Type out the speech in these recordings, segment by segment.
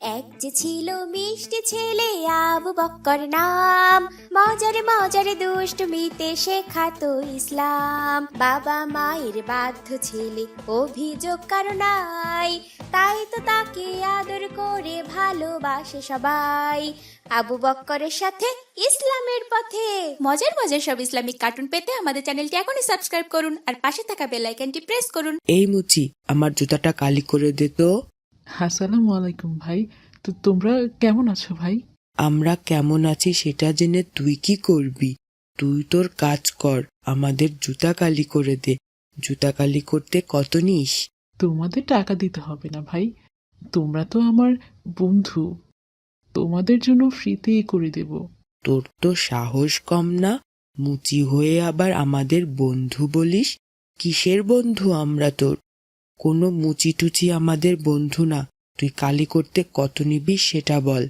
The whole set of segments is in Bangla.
এক যে ছিল মিষ্টি ছেলে আবু বক্কর নাম। মজারে মজারে দুষ্টমিতে শেখাতো ইসলাম। বাবা মায়ের বাধ্য ছেলে অভিযোগ কারও নাই। তাই তো তাকে আদর করে ভালোবাসে সবাই। আবু বক্করের সাথে ইসলামের পথে। মজার মজার সব ইসলামিক কার্টুন পেতে আমাদের চ্যানেলটি এখনই সাবস্ক্রাইব করুন আর পাশে থাকা বেল আইকনটি প্রেস করুন। এই মুচি আমার জুতাটা কালি করে দে তো। আসসালামু আলাইকুম ভাই। তো তোমরা কেমন আছো ভাই? আমরা কেমন আছি সেটা জেনে তুই কি করবি? তুই তোর কাজ কর আমাদের জুতা কালি করে দে। জুতা কালি করতে কত নিস? তোমাদের টাকা দিতে হবে না ভাই। তোমরা তো আমার বন্ধু। তোমাদের জন্য ফ্রিতেই করে দেব। তোর তো সাহস কম না? মুচি হয়ে আবার আমাদের বন্ধু বলিস? কিসের বন্ধু আমরা তোর? কোনো মুচি টুচি আমাদের বন্ধু না। তুই কালি করতে কত নিবি সেটা বল।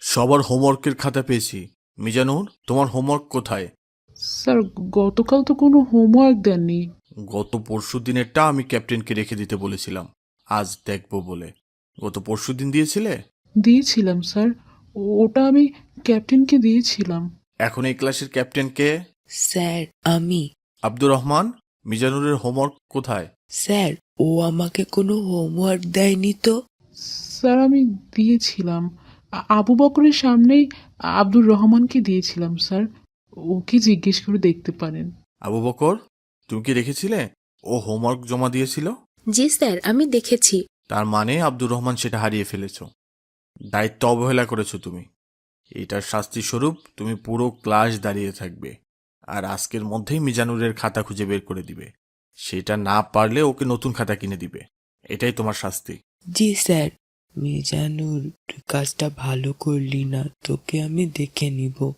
সবার হোমওয়ার্কের খাতা পেয়েছি। মিজানুর তোমার হোমওয়ার্ক কোথায়? স্যার গতকাল তো কোনো হোমওয়ার্ক দেননি। গত পরশু দিনেরটা আমি ক্যাপ্টেনকে রেখে দিতে বলেছিলাম। আজ দেখব বলে। গত পরশু দিন দিয়েছিলে? দিয়েছিলাম স্যার। ওটা আমি ক্যাপ্টেনকে দিয়েছিলাম। এখন এই ক্লাসের ক্যাপ্টেনকে স্যার আমি। আব্দুর রহমান মিজানুরের হোমওয়ার্ক কোথায়? স্যার ও আমাকে কোনো হোমওয়ার্ক দেয়নি তো? স্যার আমি দিয়েছিলাম। আ- আবু বকরের সামনেই আব্দুর রহমানকে দিয়েছিলাম স্যার। ওকে জিজ্ঞেস করে দেখতে পারেন। আবু বকর তুমি কি রেখেছিলে ও হোমওয়ার্ক জমা দিয়েছিল? জি স্যার আমি দেখেছি। তার মানে আব্দুর রহমান সেটা হারিয়ে ফেলেছো। দায়িত্ব অবহেলা করেছ তুমি। এটার শাস্তি স্বরূপ তুমি পুরো ক্লাস দাঁড়িয়ে থাকবে। আর আজকের মধ্যেই মিজানুরের খাতা খুঁজে বের করে দিবে। সেটা না পারলে ওকে নতুন খাতা কিনে দিবে। এটাই তোমার শাস্তি। জি স্যার। মিজানুর তুই কাজটা ভালো করলি না তোকে আমি দেখে নিব।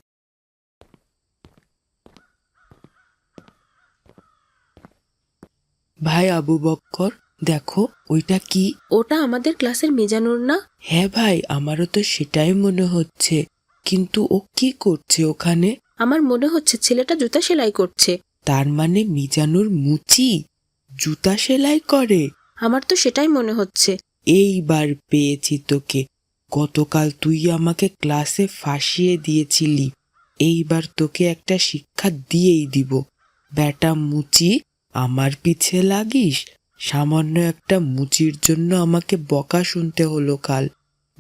ভাই আবু বক্কর দেখো ওইটা কি? ওটা আমাদের ক্লাসের মিজানুর না? হ্যাঁ ভাই আমারও তো সেটাই মনে হচ্ছে। কিন্তু ও কি করছে ওখানে? আমার মনে হচ্ছে ছেলেটা জুতা সেলাই করছে। তার মানে মিজানুর মুচি জুতা সেলাই করে? আমার তো সেটাই মনে হচ্ছে। এইবার পেয়েছি তোকে। গতকাল তুই আমাকে ক্লাসে ফাঁসিয়ে দিয়েছিলি। এইবার তোকে একটা শিক্ষা দিয়েই দিব। বেটা মুচি আমার পিছে লাগিস? সামান্য একটা মুচির জন্য আমাকে বকা শুনতে হলো কাল।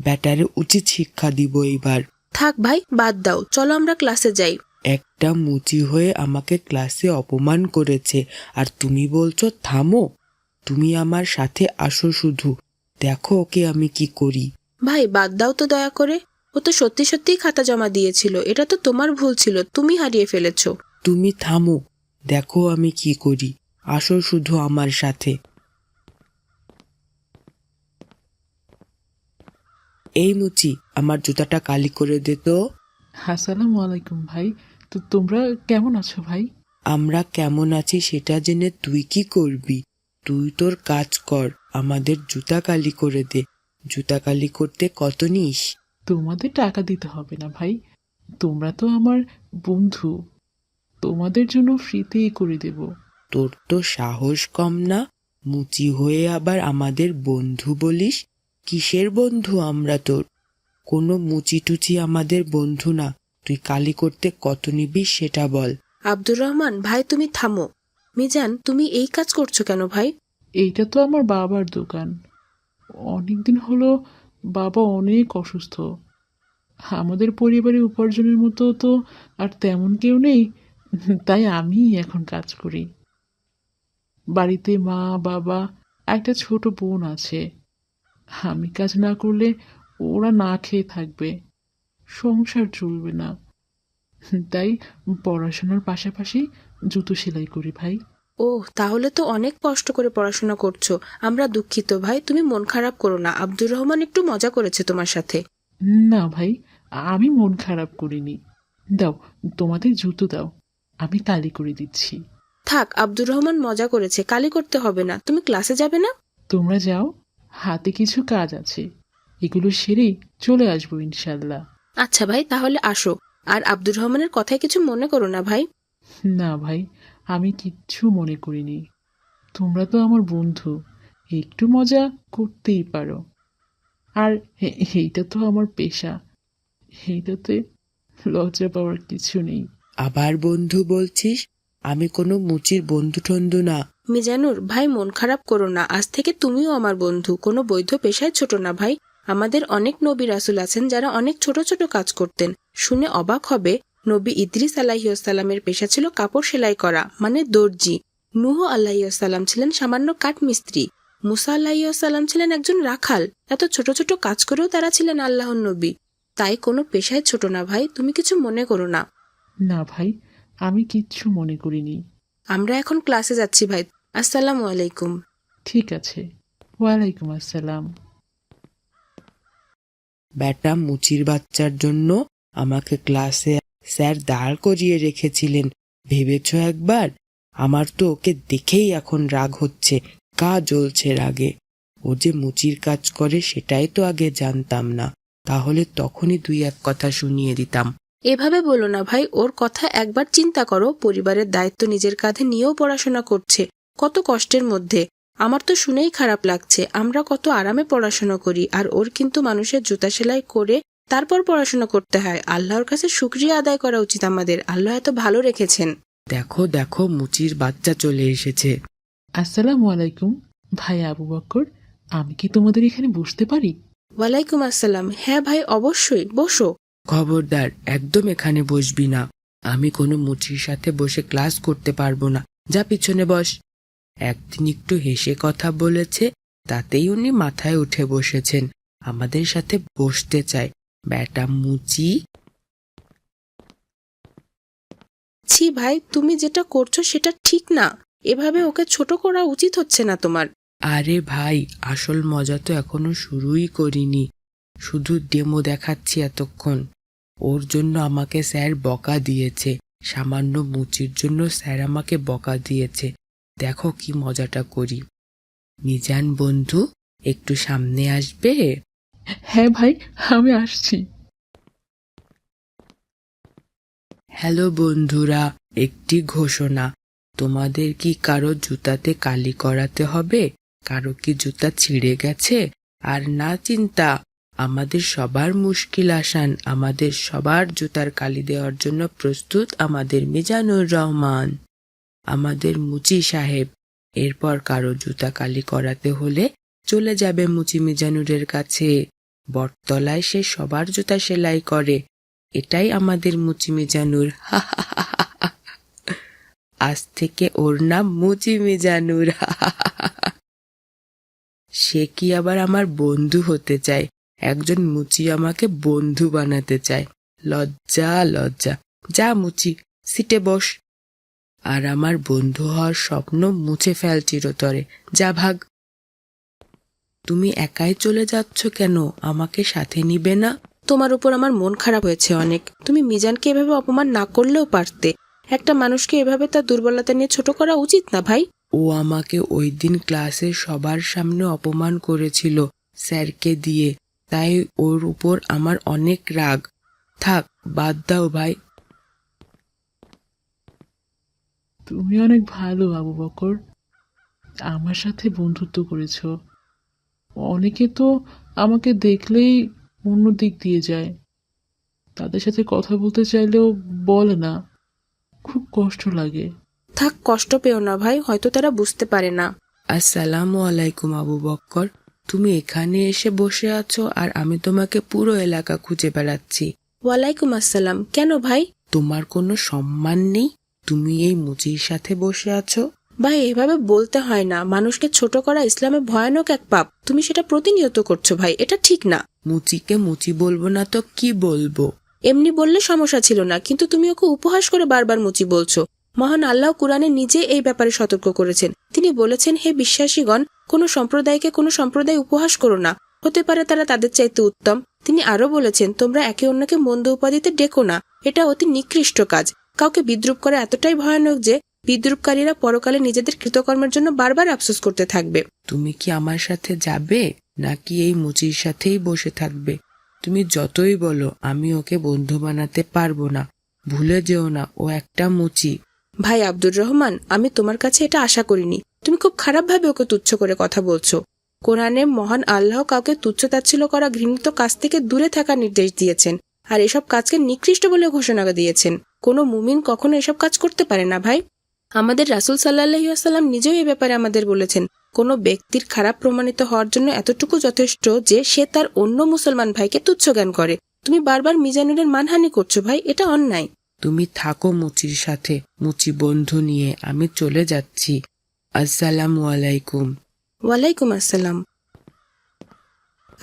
ব্যাটারে উচিত শিক্ষা দিব এইবার। থাক ভাই বাদ দাও। চলো আমরা ক্লাসে যাই। একটা মুচি হয়ে আমাকে ক্লাসে অপমান করেছে। আর তুমি বলছো থামো তুমি আমার সাথে আসো শুধু। দেখো ওকে আমি কি করি। ভাই বাদ দাও তো দয়া করে। ও তো সত্যি সত্যিই খাতা জমা দিয়েছিল। এটা তো তোমার ভুল ছিল। তুমি হারিয়ে ফেলেছো। তুমি থামো দেখো আমি কি করি। আসো শুধু আমার সাথে। এই মুচি আমার জুতাটা কালি করে দে তো। আসসালামু আলাইকুম ভাই। তো তোমরা কেমন আছো ভাই? আমরা কেমন আছি সেটা জেনে তুই কি করবি? তুই তোর কাজ কর আমাদের জুতা কালি করে দে। জুতা কালি করতে কত নিস? তোমাদের টাকা দিতে হবে না ভাই। তোমরা তো আমার বন্ধু। তোমাদের জন্য ফ্রিতেই করে দেব। তোর তো সাহস কম না? মুচি হয়ে আবার আমাদের বন্ধু বলিস? কিসের বন্ধু আমরা তোর? কোনো মুচি টুচি আমাদের বন্ধু না। তুই কালি করতে কত নিবি সেটা বল। আব্দুর রহমান ভাই তুমি থামো। মিজান তুমি এই কাজ করছ কেন ভাই? এইটা তো আমার বাবার দোকান। অনেকদিন হলো বাবা অনেক অসুস্থ। আমাদের পরিবারে উপার্জনের মতো তো আর তেমন কেউ নেই তাই আমি এখন কাজ করি। বাড়িতে মা বাবা একটা ছোট বোন আছে। আমি কাজ না করলে ওরা না খেয়ে থাকবে। সংসার চলবে না। তাই পড়াশোনার পাশাপাশি জুতো সেলাই করি ভাই। ও তাহলে তো অনেক কষ্ট করে পড়াশোনা করছ। আমরা দুঃখিত ভাই। তুমি মন খারাপ করো না। আব্দুর রহমান একটু মজা করেছে তোমার সাথে। না ভাই আমি মন খারাপ করিনি। দাও তোমাদের জুতো দাও। আমি কালি করে দিচ্ছি। থাক আব্দুর রহমান মজা করেছে। কালি করতে হবে না। তুমি ক্লাসে যাবে না? তোমরা যাও। হাতে কিছু কাজ আছে। এগুলো সেরেই চলে আসব ইনশাল্লাহ আচ্ছা ভাই তাহলে আসো। আর আব্দুর রহমানের কথায় কিছু মনে করো না ভাই। না ভাই আমি কিচ্ছু মনে করিনি। তোমরা তো আমার বন্ধু একটু মজা করতেই পারো। আর এইটা তো আমার পেশা এইটাতে লজ্জা পাওয়ার কিছু নেই। আবার বন্ধু বলছিস? আমি কোনো মুচির বন্ধু টন্ধু না। মিজানুর ভাই মন খারাপ করো না আজ থেকে তুমিও আমার বন্ধু কোনো বৈধ পেশায় ছোট না ভাই। আমাদের অনেক নবী রাসুল আছেন যারা অনেক ছোট ছোট কাজ করতেন। শুনে অবাক হবে নবী ইদ্রিস আলাহিসাল্লামের পেশা ছিল কাপড় সেলাই করা মানে দর্জি। নুহ আল্লাহিসাল্লাম ছিলেন সামান্য কাঠমিস্ত্রি। মুসা আল্লাহিসাল্লাম ছিলেন একজন রাখাল। এত ছোট ছোট কাজ করেও তারা ছিলেন আল্লাহর নবী। তাই কোনো পেশায় ছোট না ভাই তুমি কিছু মনে করো না। না ভাই আমি কিচ্ছু মনে করিনি। আমরা এখন ক্লাসে যাচ্ছি ভাই। আসসালামু আলাইকুম। ঠিক আছে। ওয়ালাইকুম আসসালাম। ব্যাটা মুচির বাচ্চার জন্য আমাকে ক্লাসে স্যার দাঁড় করিয়ে রেখেছিলেন। ভেবেছ একবার? আমার তো ওকে দেখেই এখন রাগ হচ্ছে, কা জ্বলছে রাগে। ও যে মুচির কাজ করে সেটাই তো আগে জানতাম না। তাহলে তখনই দুই এক কথা শুনিয়ে দিতাম। এভাবে বলো না ভাই, ওর কথা একবার চিন্তা করো। পরিবারের দায়িত্ব নিজের কাঁধে নিয়েও পড়াশোনা করছে। কত কষ্টের মধ্যে। আমার তো শুনেই খারাপ লাগছে। আমরা কত আরামে পড়াশোনা করি আর ওর কিন্তু মানুষের জুতা সেলাই করে তারপর পড়াশোনা করতে হয়। আল্লাহর কাছে শুক্রিয়া আদায় করা উচিত আমাদের। আল্লাহ এত ভালো রেখেছেন। দেখো দেখো মুচির বাচ্চা চলে এসেছে। আসসালামু আলাইকুম ভাই আবু বক্কর। আমি কি তোমাদের এখানে বসতে পারি? ওয়ালাইকুম আসসালাম। হ্যাঁ ভাই অবশ্যই বসো। খবরদার একদম এখানে বসবি না। আমি কোনো মুচির সাথে বসে ক্লাস করতে পারব না। যা পিছনে বস। একদিন একটু হেসে কথা বলেছে তাতেই উনি মাথায় উঠে বসেছেন। আমাদের সাথে বসতে চায়। ব্যাটা মুচি। ছি ভাই তুমি যেটা করছ সেটা ঠিক না। এভাবে ওকে ছোট করা উচিত হচ্ছে না তোমার। আরে ভাই আসল মজা তো এখনও শুরুই করিনি। শুধু ডেমো দেখাচ্ছি এতক্ষণ। ওর জন্য আমাকে স্যার বকা দিয়েছে। সামান্য মুচির জন্য স্যার আমাকে বকা দিয়েছে। দেখো কি মজাটা করি। মিজান বন্ধু একটু সামনে আসবে? হ্যাঁ ভাই আমি আসছি। হ্যালো বন্ধুরা একটি ঘোষণা। তোমাদের কি কারও জুতাতে কালি করাতে হবে? কারও কি জুতা ছিঁড়ে গেছে? আর না চিন্তা আমাদের সবার মুশকিল আসান। আমাদের সবার জুতার কালি দেওয়ার জন্য প্রস্তুত আমাদের মিজানুর রহমান। আমাদের মুচি সাহেব। এরপর কারও জুতা কালি করাতে হলে চলে যাবে মুচি মিজানুরের কাছে। বটতলায় সে সবার জুতা সেলাই করে। এটাই আমাদের মুচি মিজানুর। আজ থেকে ওর নাম মুচি মিজানুর। সে কি আবার আমার বন্ধু হতে চায়? একজন মুচি আমাকে বন্ধু বানাতে চায়। লজ্জা লজ্জা। যা মুচি, সিটে বস। আর আমার বন্ধু হওয়ার স্বপ্ন মুছে ফেল চিরতরে। যা ভাগ। তুমি একাই চলে যাচ্ছ কেন? আমাকে সাথে নিবে না? তোমার উপর আমার মন খারাপ হয়েছে অনেক। তুমি মিজানকে এভাবে অপমান না করলেও পারতে। একটা মানুষকে এভাবে তার দুর্বলতা নিয়ে ছোট করা উচিত না ভাই। ও আমাকে ওই দিন ক্লাসে সবার সামনে অপমান করেছিল স্যারকে দিয়ে। তাই ওর উপর আমার অনেক রাগ। থাক, বাদ দাও ভাই। তুমি অনেক ভালো আবু বকর। আমার সাথে বন্ধুত্ব করেছ। অনেকে তো আমাকে দেখলেই অন্য দিক দিয়ে যায়। তাদের সাথে কথা বলতে চাইলেও বলে না। খুব কষ্ট লাগে। থাক কষ্ট পেও না ভাই হয়তো তারা বুঝতে পারে না। আসসালামু আলাইকুম আবু বক্কর তুমি এখানে এসে বসে আছো আর আমি তোমাকে পুরো এলাকা খুঁজে বেড়াচ্ছি। ওয়ালাইকুম আসসালাম। কেন ভাই? তোমার কোনো সম্মান নেই? তুমি এই মুচির সাথে বসে আছো? ভাই এভাবে বলতে হয় না। মানুষকে ছোট করা ইসলামে ভয়ানক এক পাপ। তুমি সেটা প্রতিনিয়ত করছ ভাই এটা ঠিক না। মুচিকে মুচি বলব না তো কি বলব? এমনি বললে সমস্যা ছিল না কিন্তু তুমি ওকে উপহাস করে বারবার মুচি বলছো। মহান আল্লাহ কুরআনে নিজে এই ব্যাপারে সতর্ক করেছেন। তিনি বলেছেন হে বিশ্বাসীগণ কোনো সম্প্রদায়কে কোনো সম্প্রদায় উপহাস করো না। হতে পারে তারা তাদের চাইতে উত্তম। তিনি আরও বলেছেন তোমরা একে অন্যকে মন্দ উপাধিতে ডেকো না। এটা অতি নিকৃষ্ট কাজ। কাউকে বিদ্রুপ করা এতটাই ভয়ানক যে বিদ্রুপকারীরা পরকালে নিজেদের কৃতকর্মের জন্য বারবার আফসোস করতে থাকবে। তুমি কি আমার সাথে যাবে নাকি এই মুচির সাথেই বসে থাকবে? তুমি যতই বলো আমি ওকে বন্ধু বানাতে পারব না। ভুলে যেও না ও একটা মুচি। ভাই আব্দুর রহমান আমি তোমার কাছে এটা আশা করিনি। তুমি খুব খারাপভাবে ওকে তুচ্ছ করে কথা বলছো। কোরআনে মহান আল্লাহ কাউকে তুচ্ছতাচ্ছিল্য করা ঘৃণিত কাজ থেকে দূরে থাকার নির্দেশ দিয়েছেন। আর এসব কাজকে নিকৃষ্ট বলে ঘোষণা দিয়েছেন। কোনো মুমিন কখনো এসব কাজ করতে পারে না ভাই। আমাদের রাসুল সাল্লাহাম নিজেও এ ব্যাপারে আমাদের বলেছেন কোনো ব্যক্তির খারাপ প্রমাণিত হওয়ার জন্য এতটুকু যথেষ্ট যে সে তার অন্য মুসলমান ভাইকে তুচ্ছ জ্ঞান করে। তুমি বারবার মিজানুরের মানহানি করছ ভাই এটা অন্যায়। তুমি থাকো মুচির সাথে মুচি বন্ধু নিয়ে আমি চলে যাচ্ছি। আসসালামু আলাইকুম। ওয়ালাইকুম আসসালাম।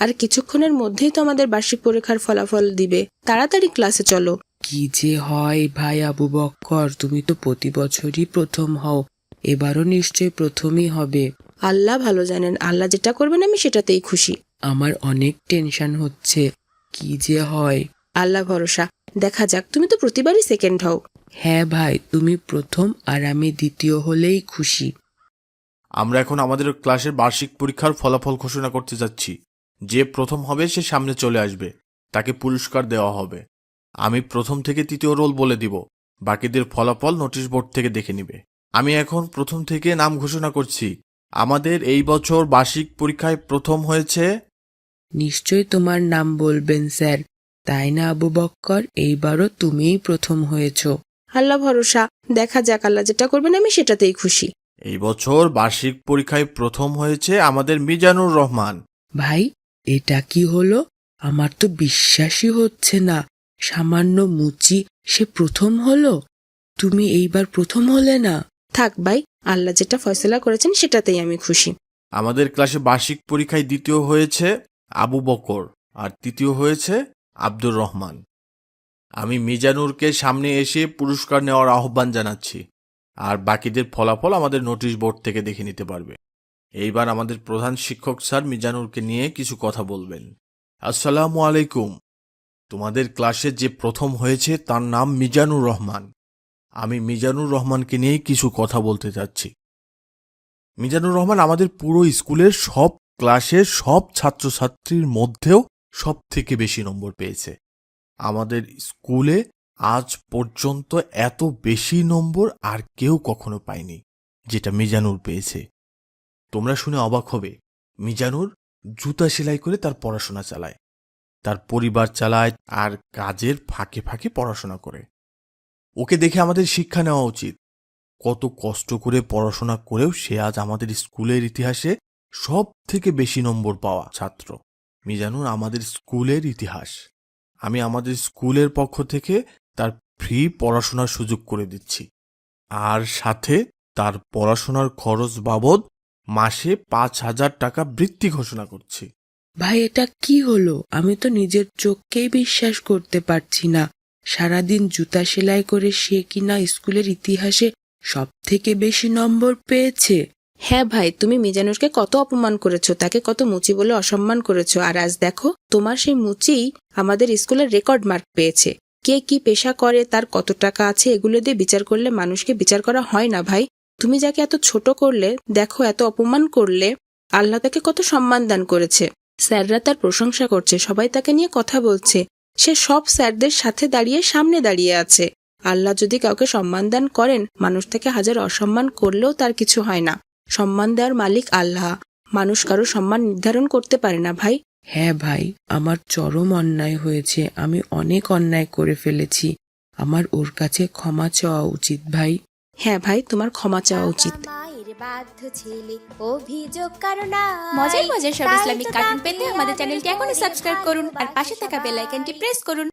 আর কিছুক্ষণের মধ্যেই তো আমাদের বার্ষিক পরীক্ষার ফলাফল দিবে। তাড়াতাড়ি ক্লাসে চলো। কি যে হয় ভাই আবু বক্কর তুমি তো প্রতি বছরই প্রথম হও। এবারও নিশ্চয় প্রথমই হবে। আল্লাহ ভালো জানেন আল্লাহ যেটা করবেন আমি সেটাতেই খুশি। আমার অনেক টেনশন হচ্ছে। কি যে হয়। আল্লাহ ভরসা। দেখা যাক তুমি তো প্রতিবারই সেকেন্ড হও। হ্যাঁ ভাই তুমি প্রথম আর আমি দ্বিতীয় হলেই খুশি। আমরা এখন আমাদের ক্লাসের বার্ষিক পরীক্ষার ফলাফল ঘোষণা করতে যাচ্ছি। যে প্রথম হবে সে সামনে চলে আসবে তাকে পুরস্কার দেওয়া হবে। আমি প্রথম থেকে তৃতীয় রোল বলে দিব বাকিদের ফলাফল নোটিশ বোর্ড থেকে দেখে নিবে। আমি এখন প্রথম থেকে নাম ঘোষণা করছি। আমাদের এই বছর বার্ষিক পরীক্ষায় প্রথম হয়েছে নিশ্চয় তোমার নাম বলবেন স্যার। তাই না আবু বক্কর? এইবারও তুমিই প্রথম হয়েছ। আল্লাহ ভরসা। দেখা যাক আল্লাহ যেটা করবেন আমি সেটাতেই খুশি। এই বছর বার্ষিক পরীক্ষায় প্রথম হয়েছে আমাদের মিজানুর রহমান। ভাই এটা কি হলো? আমার তো বিশ্বাসই হচ্ছে না। সামান্য মুচি সে প্রথম হলো? তুমি এইবার প্রথম হলে না? থাক ভাই আল্লাহ যেটা ফয়সলা করেছেন সেটাতেই আমি খুশি। আমাদের ক্লাসে বার্ষিক পরীক্ষায় দ্বিতীয় হয়েছে আবু বকর আর তৃতীয় হয়েছে আব্দুর রহমান। আমি মিজানুরকে সামনে এসে পুরস্কার নেওয়ার আহ্বান জানাচ্ছি আর বাকিদের ফলাফল আমাদের নোটিশ বোর্ড থেকে দেখে নিতে পারবে। এইবার আমাদের প্রধান শিক্ষক স্যার মিজানুরকে নিয়ে কিছু কথা বলবেন। আসসালামু আলাইকুম। তোমাদের ক্লাসে যে প্রথম হয়েছে তার নাম মিজানুর রহমান। আমি মিজানুর রহমানকে নিয়ে কিছু কথা বলতে চাচ্ছি। মিজানুর রহমান আমাদের পুরো স্কুলের সব ক্লাসের সব ছাত্রছাত্রীর মধ্যেও সব থেকে বেশি নম্বর পেয়েছে। আমাদের স্কুলে আজ পর্যন্ত এত বেশি নম্বর আর কেউ কখনো পায়নি, যেটা মিজানুর পেয়েছে। তোমরা শুনে অবাক হবে। মিজানুর জুতা সেলাই করে তার পড়াশোনা চালায়। তার পরিবার চালায় আর কাজের ফাঁকে ফাঁকে পড়াশোনা করে। ওকে দেখে আমাদের শিক্ষা নেওয়া উচিত। কত কষ্ট করে পড়াশোনা করেও সে আজ আমাদের স্কুলের ইতিহাসে সব থেকে বেশি নম্বর পাওয়া ছাত্র। মিজানুর আমাদের স্কুলের ইতিহাস। আমি আমাদের স্কুলের পক্ষ থেকে তার ফ্রি পড়াশোনার সুযোগ করে দিচ্ছি। আর সাথে তার পড়াশোনার খরচ বাবদ মাসে পাঁচ হাজার টাকা বৃত্তি ঘোষণা করছি। ভাই এটা কি হলো? আমি তো নিজের চোখকেই বিশ্বাস করতে পারছি না। সারাদিন জুতা সেলাই করে সে কিনা স্কুলের ইতিহাসে সব থেকে বেশি নম্বর পেয়েছে। হ্যাঁ ভাই তুমি মিজানুরকে কত অপমান করেছ তাকে কত মুচি বলে অসম্মান করেছ আর আজ দেখো তোমার সেই মুচিই আমাদের স্কুলের রেকর্ড মার্ক পেয়েছে। কে কি পেশা করে তার কত টাকা আছে এগুলো দিয়ে বিচার করলে মানুষকে বিচার করা হয় না ভাই। তুমি যাকে এত ছোট করলে, দেখো এত অপমান করলে, আল্লাহ তাকে কত সম্মান দান করেছে। স্যাররা তার প্রশংসা করছে, সবাই তাকে নিয়ে কথা বলছে। সে সব স্যারদের সাথে দাঁড়িয়ে সামনে দাঁড়িয়ে আছে। আল্লাহ যদি কাউকে সম্মান দান করেন, মানুষ তাকে হাজার অসম্মান করলেও তার কিছু হয় না। সম্মান দেওয়ার মালিক আল্লাহ। মানুষ কারও সম্মান নির্ধারণ করতে পারে না, ভাই। হ্যাঁ ভাই, আমার চরম অন্যায় হয়েছে, আমি অনেক অন্যায় করে ফেলেছি। আমার ওর কাছে ক্ষমা চাওয়া উচিত, ভাই। হ্যাঁ ভাই তোমার ক্ষমা চাওয়া উচিত। বাধ্য ছেলে অভিযোগ কারণ মজার মজার সব ইসলামিক কার্টুন পেতে আমাদের চ্যানেলটি এখনই সাবস্ক্রাইব করুন আর পাশে থাকা বেল আইকনটি প্রেস করুন।